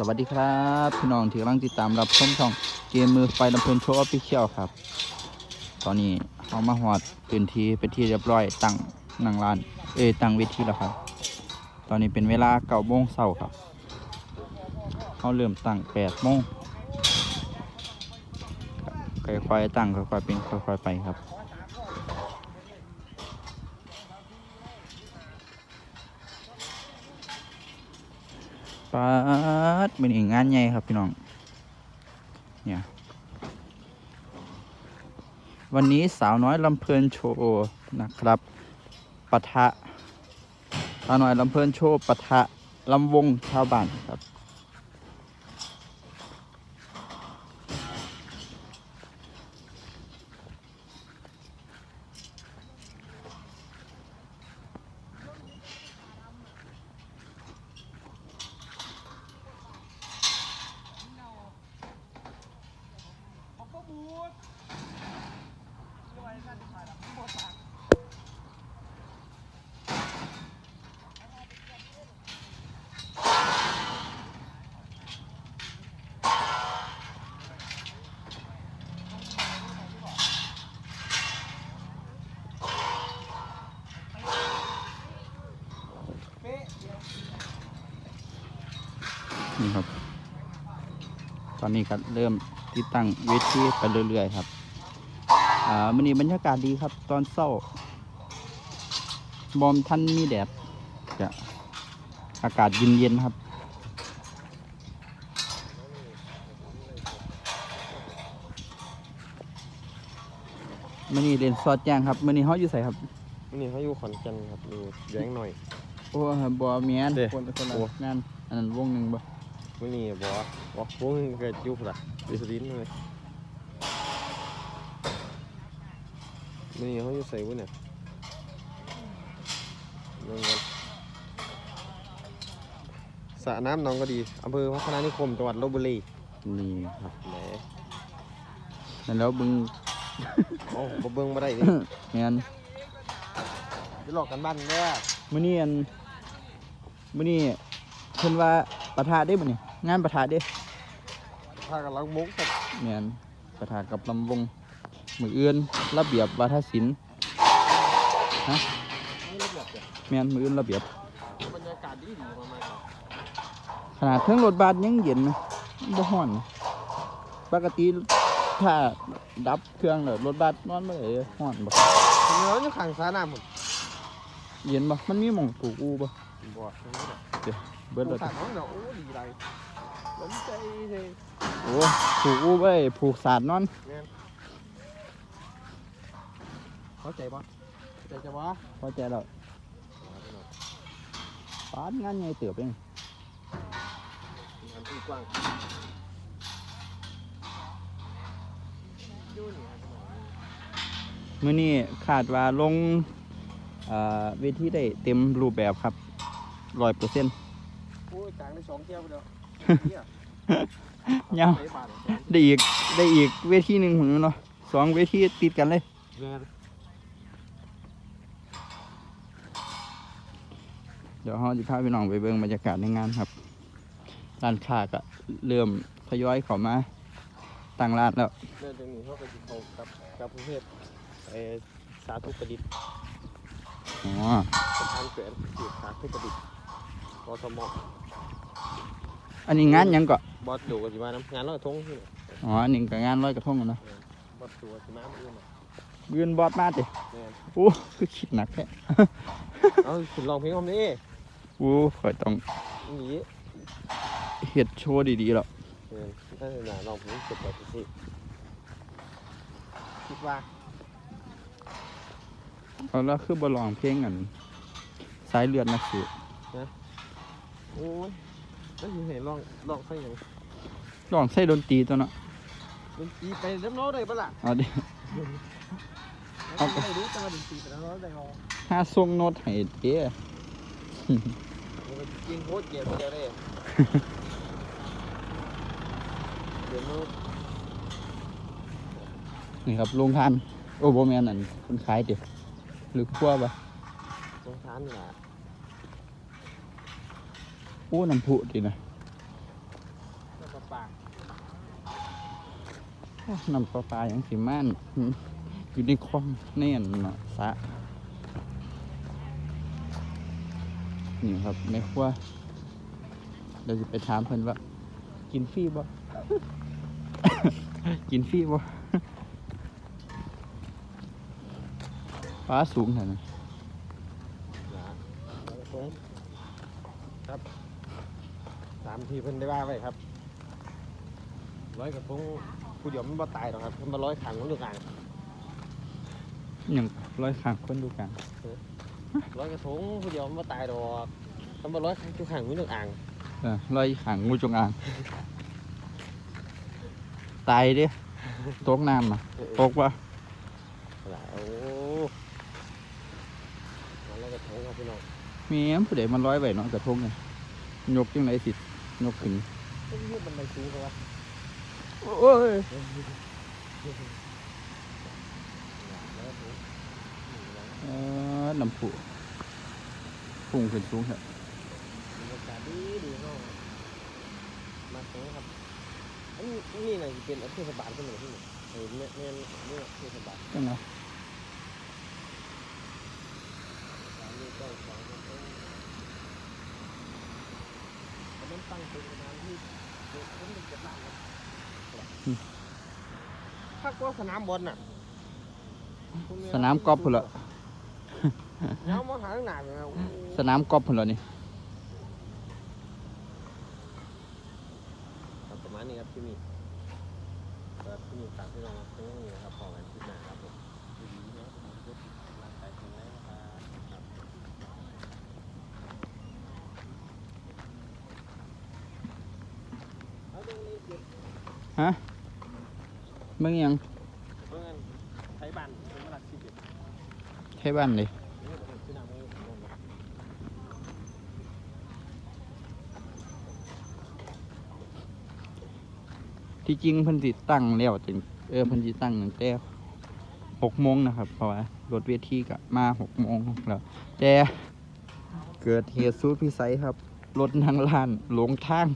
สวัสดีครับ พี่น้องที่กำลังติดตามรับชมช่องเกมมือไฟลำเพลินโชว์ออฟฟิเชียลครับ ตอนนี้เขามาหอดพื้นที่เป็นที่เรียบร้อยตั้งนั่งร้าน เอ้ตั้งเวทีแล้วครับ ตอนนี้เป็นเวลาเก้าโมงเช้าครับเขาเริ่มตั้งแปดโมงค่อยๆตั้งค่อยๆเป็นค่อยๆไปครับ ปัดเป็นอีกงานใหญ่ครับพี่น้อง เนี่ย วันนี้สาวน้อยลำเพลินโชว์นะครับปะทะสาวน้อยลำเพลินโชว์ปะทะลำวงชาวบ้านครับ นี่ครับ ตอนนี้ครับเริ่มติดตั้งเวทีไปเรื่อยๆครับ อ่ามันนี้บรรยากาศดีครับ ตอนเศร้า บอมท่านมีแดดจะอากาศเย็นๆครับมันนี้เรียนสอดแจ้งครับมันนี้เขาอยู่ใส่ครับวันนี้เขาอยู่ขอนแก่นครับอยู่แย้งหน่อย โอ้บอเมียนเด้คนคนละโอ้ งานอันนั้นวงหนึ่งบ่วันนี้บอกว่าบอกวงเกิดอยู่พุ่นละดิสลินเลย วันนี้เขาอยู่ใส่วุ้นเนี่ยเงินกันสระน้ำหนองก็ดีอำเภอพัฒนานิคมจังหวัดลบบุรีนี่ครับแหมนั่นแล้วบึงโอ้บ่เบิ่งมาได้ดิเมียนจะหลอกกันบ้านเด้อมื้อนี้อันมื้อนี้เพิ่นว่าประทาได้บ่นี่งานประทาเด้พากันลังมุกครับแม่นประทากับลำวง มืออื่นระเบียบวาทศิลป์ฮะไม่ระเบียบจ้ะแม่นมืออื่นระเบียบบรรยากาศดีดีมากๆครับขนาดเครื่องรถบัสยังเย็นนะบ่ฮ้อนนะปกติถ้าดับเครื่องแล้วรถบัสนอนบ่ได้เลยฮ้อนบ่ผมนอนอยู่ข้างสระน้ำผมเย็นบ่มันมีหม่องปลูกอูบ่บ่ตรงนี้แหละเบิดสแล้วระน้ำเนาะโอ้ดีไรล้นใจเลยโอ้ปลูกอูไว้ผูกสาดนอน เข้าใจปะใจจะวะพอใจแล้วปานงานใหญ่เติบเองงานที่กว้างดูนี่มื้อนี้คาดว่าลงเอ่อเวทีได้เต็มรูปแบบครับ100%โอ้ยจางได้สองเที่ยวไปแล้วยังได้อีกได้อีกเวทีหนึ่งของเนาะสองเวทีติดกันเลย เงิน เดี๋ยวเราจะพาพี่น้องไปเบิ่งบรรยากาศในงานครับร้านค้าก็เริ่มทยอยเข้ามาตั้งร้านแล้วเรื่องตรงนี้เขาไปจิเขากับกับประเทศไอ้สาธุประดิษฐ์อ๋อสถานเกิดจิตสาธุประดิษฐ์กสมอันนี้งานหยังก็บอสดูกันสิมาน้ำงานลอยทงที่ไหนอ๋ออันนี้ก็งานลอยกระทงอะเนาะบอสดูกันสิมาเอื่นน่ะยืนบอดมาติแม่นโอ้คือคิดหนักแท้เอาคุณลองเพลงผมนี่ โอ้ข่อยต้องอย่างนี้เฮ็ดโชว์ดีๆแล้วเออถ้าจะหนาลองเพลงจบแบบนี้คิดว่าเอาแล้วคือบ่ร้องเพลงกันสายเลือดนักสู้โอ้ยนั่นคือเห็นลองลองใส่หยังร้องใส่ดนตรีตัวเนาะดนตรีไปเริ่มโน้ตเลยปะล่ะเอาดิ เอาไปรู้จังหวะดนตรีไปแล้วโน้ตได้เอาหาส่งโน้ตให้เด้มัน ยิงโคตรเหยียบเลยเดี๋ยวนู้นนี่ครับโรงทาน โอ้โบแมนนั่นคนขายเดี๋ยวหรือขั้วปะโรงทานนี่แหละโอ้น้ำผุดีนะน้ำปลาปลาน้ำปลาปลาอย่างสีม่านอยู่ในคลองแน่นนะสะ นี่ครับแม่ครัวเราจะไปถามเพิ่นว่า กินฟรีบ่ กินฟรีบ่ฟ้าสูงขนาดนั้นนะร้อยกระทงครับสามทีเพิ่นได้ว่าไว้ครับ ร้อยกระทงผู้เดียวมันบ่ตายหรอกครับมันมาร้อยขังมันอยู่กลางอย่างร้อยขางคนดูกัน ร้อยกระทงผู้เดียวมันบ่ตายดอกมันมาร้อยขังอยู่ขังมันอยู่อ่างเออร้อยขางงูจงอาง ตายเด้ตกน้ำนะตกวะหลายโอ้ร้อยกระทงครับพี่น้องแมีผู้ใดมันร้อยไว้เนาะกระทงไงยกจังไรสิยกขึ้นต้องยืดบันไดสูงเขาวะโอ้ย เออลำผูพุ่งขึ้นสูงครับบรรยากาศดีดีเนาะมาตรงนี้ครับอันนี้นี่น่ะสิเป็นเทศบาลเป็นหรือที่นี่เออเนี่ยเนี่ยเนี่ยเทศบาลจังไงร้านนี้ก็สองคนต้องแต่มันตั้งเป็นประมาณที่เด็กคนหนึ่งเจ็ดล้านครับถ้าก็สนามบอลน่ะสนามกอล์ฟพุ่นละ เงามาหาข้างหน้าเลยนะโอ้โหสนามกอล์ฟพุ่นละนี่ ครับประมาณนี้ครับที่นี่ครับที่นี่ฝากพี่น้องทั้งนี้นะครับขอกันที่หน้าครับผมดีๆนะครับผมก็ร่างกายแข็งแรงนะครับครับเอาตรงนี้เก็บฮะเบิ่งยังเพื่อนไทยบ้านเป็นเวลาที่เก็บใช้บ้านเลย นี่เป็นที่นำมือของผมนะ ที่จริงเพิ่นสิตั้งแล้วถึงเออเพิ่นสิตั้งตั้งแต่หกโมงนะครับ เพราะว่ารถเวทีก็มาหกโมงแล้วแต่เกิดเหตุสู้พิสัยครับ รถนางลานหลงทาง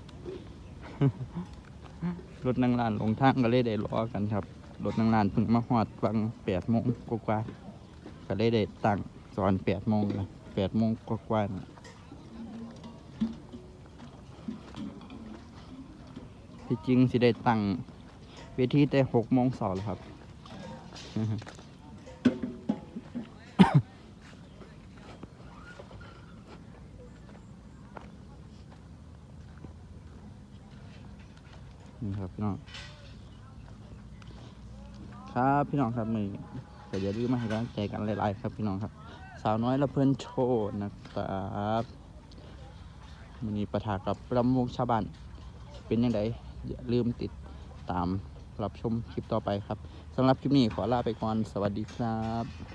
รถนางลานหลงทางก็เลยได้รอกันครับ รถนางลานเพิ่งมาฮอดวังแปดโมงกว่าๆก็เลยได้ตั้งสอนแปดโมงละแปดโมงกว่าๆ ที่จริงสิได้ตั้งเวทีแต่หกโมงเสาร์แล้วครับ นี่ครับพี่น้อง ครับพี่น้องครับมือแต่อย่าลืมมาให้กำลังใจกันหลายๆครับพี่น้องครับ สาวน้อยละเพื่อนโชว์นะครับมันนี้ประทากับรำวงชาวบ้านเป็นยังไง อย่าลืมติดตามรับชมคลิปต่อไปครับสำหรับคลิปนี้ขอลาไปก่อน สวัสดีครับ